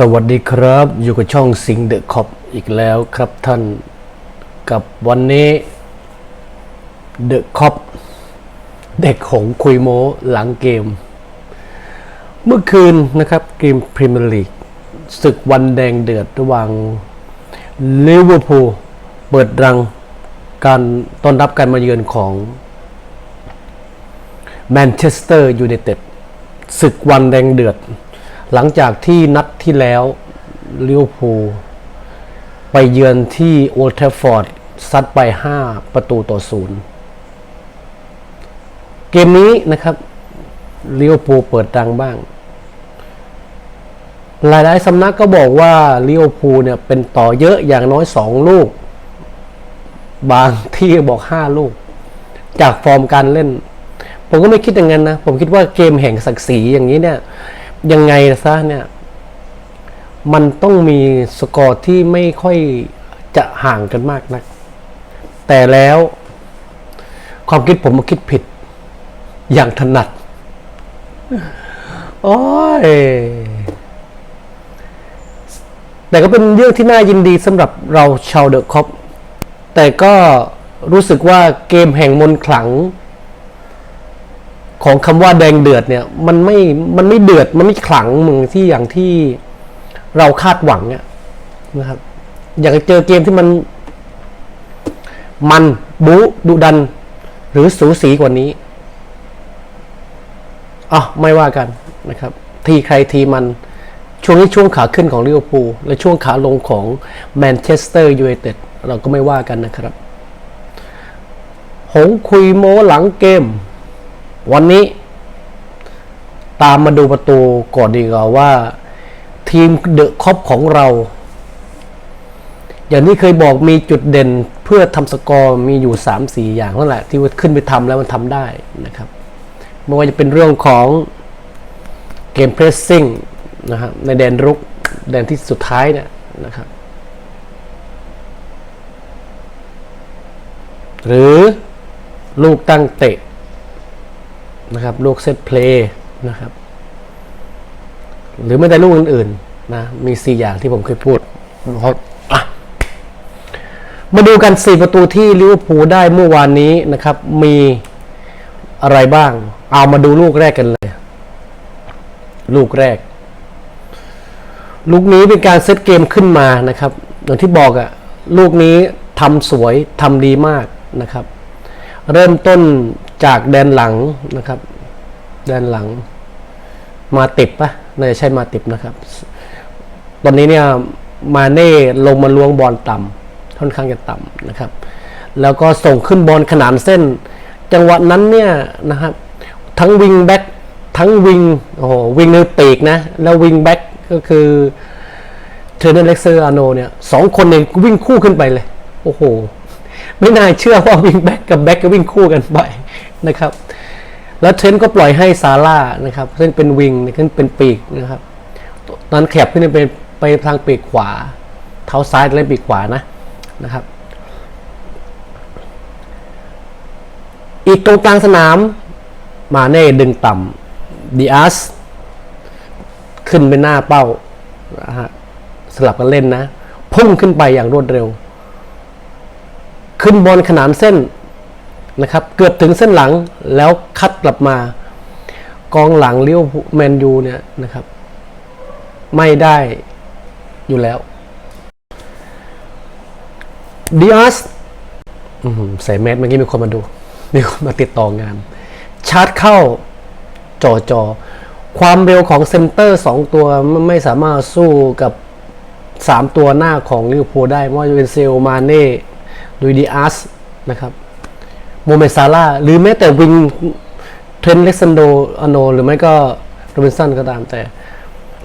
สวัสดีครับ อยู่กับช่องสิงเดอะคอปอีกแล้วครับท่านกับวันนี้เดอะคอปเด็กหงคุยโมหลังเกม เมื่อคืนนะครับเกมพรีเมียร์ลีกศึกวันแดงเดือดระหว่างลิเวอร์พูลเปิดรังการต้อนรับการมาเยือนของแมนเชสเตอร์ยูไนเต็ดศึกวันแดงเดือด หลังจากที่นัดที่แล้วลิเวอร์พูลไปเยือนที่โอลด์แทฟฟอร์ดซัดไป 5 ประตูต่อศูนย์เกมนี้นะครับลิเวอร์พูลเปิดดังบ้าง หลายๆสำนักก็บอกว่าลิเวอร์พูลเนี่ยเป็นต่อเยอะอย่างน้อย 2 ลูก บางที่บอก 5 ลูก จากฟอร์มการเล่น ผมก็ไม่คิดอย่างนั้นนะ ผมคิดว่าเกมแห่งศักดิ์ศรีอย่างนี้เนี่ย ยังไงซะเนี่ย มันต้องมีสกอร์ที่ไม่ค่อยจะห่างกันมากนัก แต่แล้วความคิดผมมาคิดผิด อย่างถนัด โอ้ย แต่ก็เป็นเรื่องที่น่ายินดีสำหรับเราชาวเดอะคอปแต่ก็รู้สึกว่าเกมแห่งมนขลัง ของคำว่าแดงเดือดเนี่ยมันไม่มันไม่เดือดมันไม่ขลังเหมือนที่อย่างที่เราคาดหวังเนี่ยนะครับ อยากจะเจอเกมที่มัน มันบู๊ดุดัน หรือสูสีกว่านี้อะไม่ว่ากันนะครับ ทีใครทีมันช่วงนี้ช่วงขาขึ้นของลิเวอร์พูลและช่วงขาลงของแมนเชสเตอร์ยูไนเต็ดเราก็ไม่ว่ากันนะครับ หงคุยโมหลังเกม วันนี้ ตามมาดูประตูก่อนดีกว่าว่า ทีมเดอะคอปของเรา อย่างที่เคยบอกมีจุดเด่นเพื่อทำสกอร์มีอยู่ 3-4 อย่างนั่นแหละ ที่ขึ้นไปทำแล้วมันทำได้นะครับไม่ว่าจะเป็นเรื่องของเกมเพรสซิ่งนะครับในแดนรุกแดนที่สุดท้ายเนี่ยนะครับหรือลูกตั้งเตะ นะครับลูกเซตเพลย์นะครับ หรือไม่แต่ลูกอื่นๆนะมี 4 อย่างที่ผมเคยพูดอะมาดูกัน 4 ประตูที่ลิเวอร์พูลได้เมื่อวานนี้นะครับ มีอะไรบ้าง เอามาดูลูกแรกกันเลย ลูกแรก ลูกนี้เป็นการเซตเกมขึ้นมานะครับอย่างที่บอกอะลูกนี้ทำสวยทำดีมากนะครับ เริ่มต้น จากแดนหลังนะครับ แดนหลังมาติบปะน่าจะใช่มาติบนะครับ ตอนนี้เนี่ยมาเน่ลงมาล้วงบอลต่ำค่อนข้างจะต่ำนะครับ แล้วก็ส่งขึ้นบอลขนานเส้น จังหวะนั้นเนี่ยนะครับ ทั้งวิงแบ็กทั้งวิงโอ้โหวิงเนปีกนะ แล้ววิงแบ็กก็คือเทรนเนอร์เล็กเซอร์อาโนเนี่ยสองคนเนี่ยวิ่งคู่ขึ้นไปเลย โอ้โห ไม่น่าเชื่อว่าวิ่งแบ็กกับแบ็กก็วิ่งคู่กันไป นะครับ แล้วเทรนต์ก็ปล่อยให้ซาร่านะครับซึ่งเป็นวิงขึ้นเป็นปีกนะครับตอนแคบขึ้นไปไปทางปีกขวา เท้าซ้ายเล่นปีกขวานะนะครับ อีกตรงกลางสนาม มาเน่ดึงต่ำดิอาสขึ้นไปหน้าเป้านะฮะสลับกันเล่นนะ พุ่งขึ้นไปอย่างรวดเร็ว ขึ้นบอลขนานเส้น นะครับ เกือบถึงเส้นหลังแล้วคัดกลับมา กองหลังเลี้ยวแมนยูเนี่ยนะครับ ไม่ได้อยู่แล้วดิอาสใส่แมสเมื่อกี้มีคนมาดู มีคนมาติดต่องาน ชาร์จเข้าจอจอ ความเร็วของเซนเตอร์สองตัวไม่สามารถสู้กับสามตัวหน้าของลิเวอร์พูลได้ไม่ว่าจะเป็นเซลมาเน่ลุยดิอาสนะครับ โมเมซาร่าหรือแม้แต่วิงเทรนเล็กซันโดอโน หรือไม่ก็โรบินสันก็ตามแต่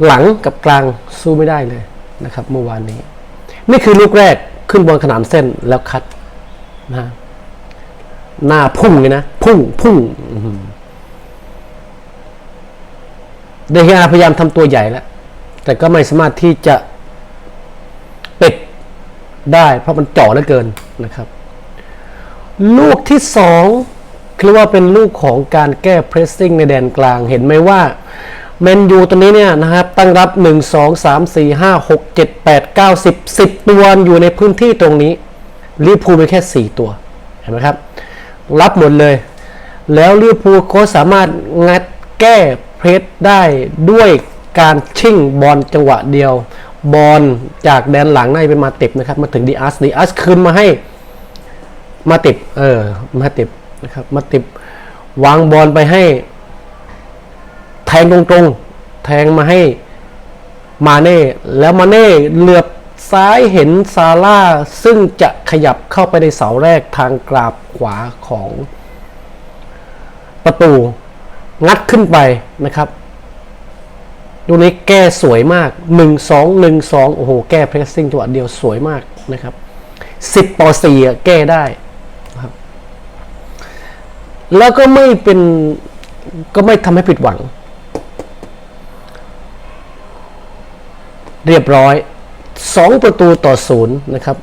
หลังกับกลางสู้ไม่ได้เลยนะครับ เมื่อวานนี้ นี่คือลูกแรกขึ้นบนขนานเส้นแล้วคัดนะหน้าพุ่งเลยนะ พุ่งพุ่งเดฮาพยายามทำตัวใหญ่แล้ว แต่ก็ไม่สามารถที่จะปิดได้ เพราะมันเจ่อเหลือเกินนะครับ ลูกที่สองคือว่าเป็นลูกของการแก้เพรสซิ่งในแดนกลางเห็นไหมว่าเมนยูตัวนี้เนี่ยนะครับตั้งรับ 1 2 3 4 5 6 7 8 9 10 10 ตัวอยู่ในพื้นที่ตรงนี้ลิพูลมีแค่ 4 ตัว เห็นไหมครับ รับหมดเลย แล้วลิพูก็สามารถงัดแก้เพรสได้ด้วยการชิ่งบอลจังหวะเดียว บอลจากแดนหลังในเป็นมาเติบนะครับ มาถึงดีอาร์สดีอาร์สคืนมาให้ มาติบเออมาติบนะครับมาติบวางบอลไปให้ แทงตรงๆ แทงมาให้มาเน่แล้วมาเน่เหลือบซ้ายเห็นซาร่าซึ่งจะขยับเข้าไปในเสาแรกทางกราบขวาของประตู งัดขึ้นไปนะครับดูนี้แก้สวยมาก 1 2 1 2 โอ้โห แก้เพรสซิ่งจังหวะเดียวสวยมากนะครับ 10 ต่อ4อ่แก้ได้ แล้วก็ไม่เป็นก็ไม่ทำให้ผิดหวัง เรียบร้อย 2 ประตูต่อศูนย์นะครับ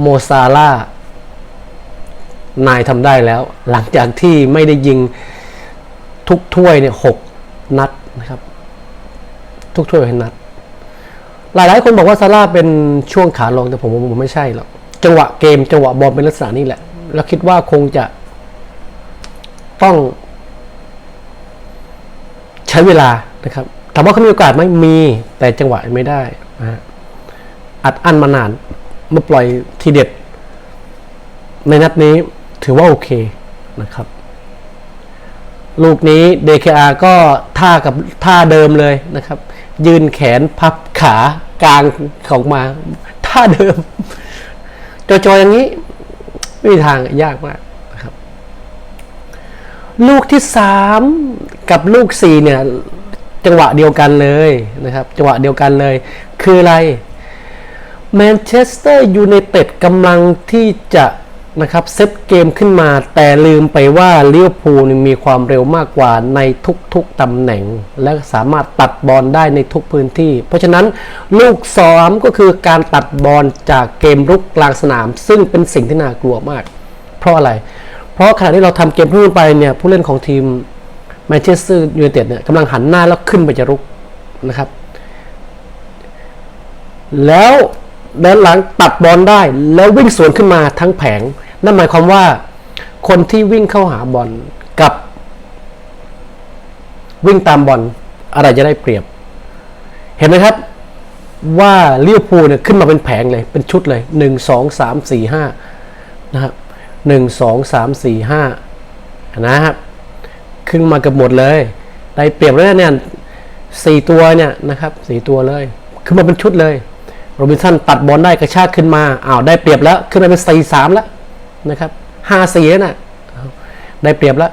โมซาล่านายทำได้แล้ว หลังจากที่ไม่ได้ยิงทุกถ้วยเนี่ยหกนัดนะครับ ทุกถ้วยเป็นนัด หลายหลายคนบอกว่าซาร่าเป็นช่วงขาลงแต่ผมว่าผมไม่ใช่หรอกจังหวะเกมจังหวะบอลเป็นลักษณะนี้แหละ แล้วคิดว่าคงจะ ต้อง ใช้เวลานะครับถามว่าเขามีโอกาสไหมมี แต่จังหวะไม่ได้นะอัดอั้นมานานเมื่อปล่อยทีเด็ด ในนัดนี้ถือว่าโอเคนะครับ ลูกนี้ DKR ก็ท่ากับท่าเดิมเลยนะครับ ยืนแขนพับขากลางของมา ท่าเดิมจอยๆอย่างนี้ ไม่มีทางยากมาก ลูกที่สามกับลูกสี่เนี่ย จังหวะเดียวกันเลยนะครับ จังหวะเดียวกันเลย คืออะไรแมนเชสเตอร์ยูไนเต็ดกำลังที่จะนะครับเซตเกมขึ้นมาแต่ลืมไปว่าลิเวพูมีความเร็วมากกว่าในทุกๆตำแหน่ง และสามารถตัดบอลได้ในทุกพื้นที่ เพราะฉะนั้นลูกซ้อมก็คือการตัดบอลจากเกมรุกกลางสนาม ซึ่งเป็นสิ่งที่น่ากลัวมาก เพราะอะไรเพราะขณะที่เราทำเกมพุ่งไปเนี่ยผู้เล่นของทีมแมนเชสเตอร์ยูไนเต็ดเนี่ยกำลังหันหน้าแล้วขึ้นไปจะรุกนะครับ แล้วด้านหลังตัดบอลได้แล้ววิ่งสวนขึ้นมาทั้งแผง นั่นหมายความว่าคนที่วิ่งเข้าหาบอลกับ วิ่งตามบอลอะไรจะได้เปรียบ เห็นไหมครับว่าลิเวอร์พูลเนี่ยขึ้นมาเป็นแผงเลยเป็นชุดเลยหนึ่งสองสามสี่ห้านะครับ หนึ่งสองสามสี่ห้านะครับขึ้นมาเกับหมดเลยได้เปรียบแล้วเนี่ยสี่ตัวเนี่ยนะครับสี่ตัวเลยขึ้นมาเป็นชุดเลยโรบินสันตัดบอลได้กระชากขึ้นมาอ้าวได้เปรียบแล้ว ขึ้นมาเป็นสี่สามแล้วนะครับห้าสี่น่ะได้เปรียบแล้ว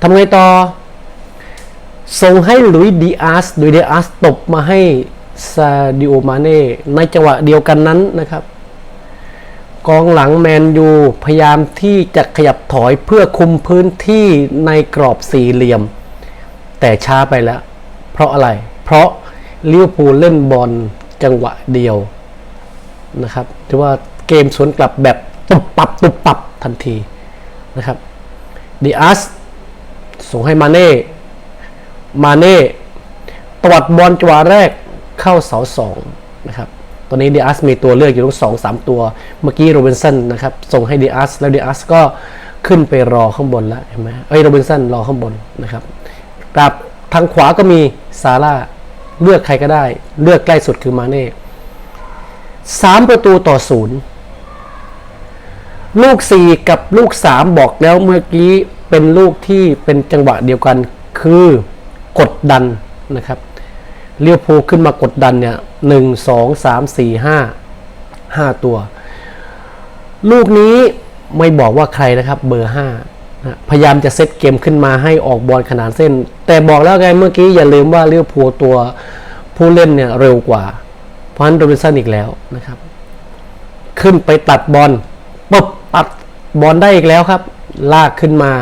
ทำไงต่อ ส่งให้ลุยดีอาร์สลุยดีอาร์สตบมาให้ซาดิโอมาเน่ในจังหวะเดียวกันนั้นนะครับ กองหลังแมนยูพยายามที่จะขยับถอยเพื่อคุมพื้นที่ในกรอบสี่เหลี่ยม แต่ช้าไปแล้ว เพราะอะไร เพราะลิเวอร์พูลเล่นบอลจังหวะเดียวนะครับถือว่าเกมสวนกลับแบบตุบปับตุบปับทันทีนะครับดีอาสส่งให้มาเน่ มาเน่ตวัดบอลจังหวะแรกเข้าเสาสองนะครับ ตอนนี้เดอาร์สมีตัวเลือกอยู่ทั้งสองสามตัว เมื่อกี้โรบินสันนะครับ ส่งให้เดอาร์สแล้วเดอาร์สก็ขึ้นไปรอข้างบนแล้วเห็นไหมเอ้ยโรบินสันรอข้างบนนะครับกลับทางขวาก็มีซาร่าเลือกใครก็ได้ เลือกใกล้สุดคือมาเน่สามประตูต่อศูนย์ลูกสี่กับลูกสามบอกแล้วเมื่อกี้เป็นลูกที่เป็นจังหวะเดียวกันคือกดดันนะครับ เลี้ยวภูลขึ้นมากดดันเนี่ยหนึ่งสองสามสี่ห้าห้าตัว ลูกนี้ไม่บอกว่าใครนะครับเบอร์ห้าพยายามจะเซตเกมขึ้นมาให้ออกบอลขนานเส้น แต่บอกแล้วไงเมื่อกี้อย่าลืมว่าเลี้ยวภูลตัวผู้เล่นเนี่ยเร็วกว่า เพราะฉะนั้นโรบิสันอีกแล้วนะครับ ขึ้นไปตัดบอลปุ๊บตัดบอลได้อีกแล้วครับ ลากขึ้นมา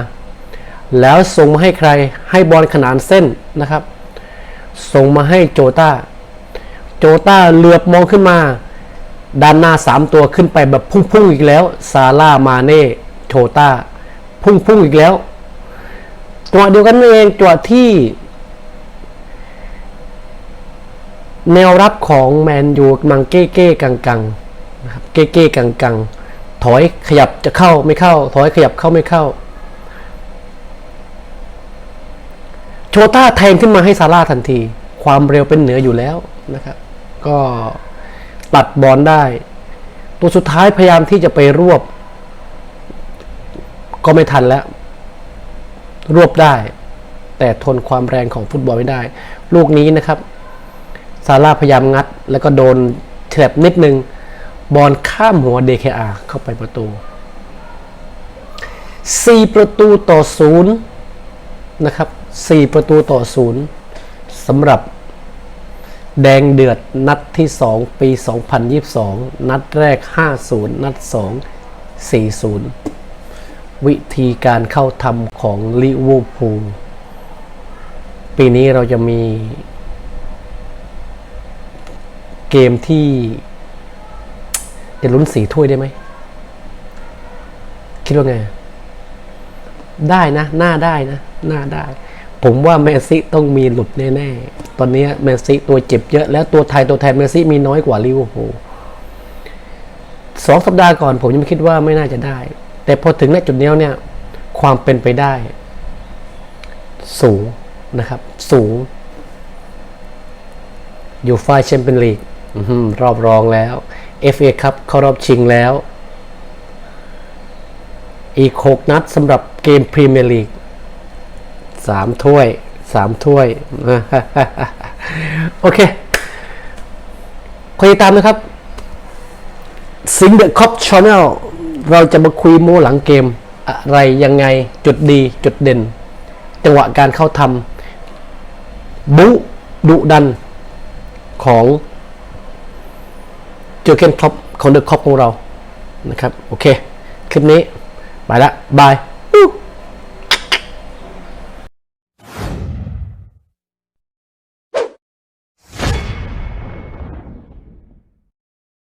แล้วส่งมาให้ใครให้บอลขนานเส้นนะครับ ส่งมาให้โจตาโจตาเหลือบมองขึ้นมา ด้านหน้าสามตัวขึ้นไปแบบพุ่งๆอีกแล้วซาร่ามาเน่โจตาพุ่งๆอีกแล้วจังหวะเดียวกันเองจังหวะที่ แนวรับของแมนยูมังเก้เก้กังๆเก้เก้กังๆถอยขยับจะเข้าไม่เข้า ถอยขยับเข้าไม่เข้า โชต้าแทงขึ้นมาให้ซาร่าทันที ความเร็วเป็นเหนืออยู่แล้วนะครับ ก็ตัดบอลได้ ตัวสุดท้ายพยายามที่จะไปรวบ ก็ไม่ทันแล้ว รวบได้ แต่ทนความแรงของฟุตบอลไม่ได้ ลูกนี้นะครับซาร่าพยายามงัด แล้วก็โดนเฉลบนิดนึง บอลข้ามหัว DKR เข้าไปประตู 4 ประตูต่อศูนย์นะครับ 4 ประตูต่อศูนย์สำหรับแดงเดือดนัดที่ 2 ปี 2022 นัดแรก 50 นัด 2 40 วิธีการเข้าทำของลิเวอร์พูลปีนี้เราจะมีเกมที่จะลุ้นสีถ้วยได้ไหม คิดว่าไง ได้นะ หน้าได้นะ หน้าได้ ผมว่าแมนซีต้องมีหลุดแน่ๆ ตอนนี้แมนซีตัวเจ็บเยอะแล้วตัวไทยตัวแทนแมนซีมีน้อยกว่าลิเวอร์พูลสองสัปดาห์ก่อนผมยังคิดว่าไม่น่าจะได้ แต่พอถึงณจุดนี้เนี่ย ความเป็นไปได้ สูงนะครับ สูงอยู่ฝ่ายแชมเปี้ยนลีกรอบรองแล้ว FA ครับเข้ารอบชิงแล้ว อีก 6 นัดสำหรับเกมพรีเมียร์ลีก สามถ้วยสามถ้วยโอเคคอยติดตามนะครับสิงเดอะคอปชาแนลเราจะมาคุยโมหลังเกม อะไรยังไงจุดดีจุดเด่น จังหวะการเข้าทำบุดุดันของเจอเกนครอปของเดอะครอปของเรานะครับ โอเค คลิปนี้ ไปละบาย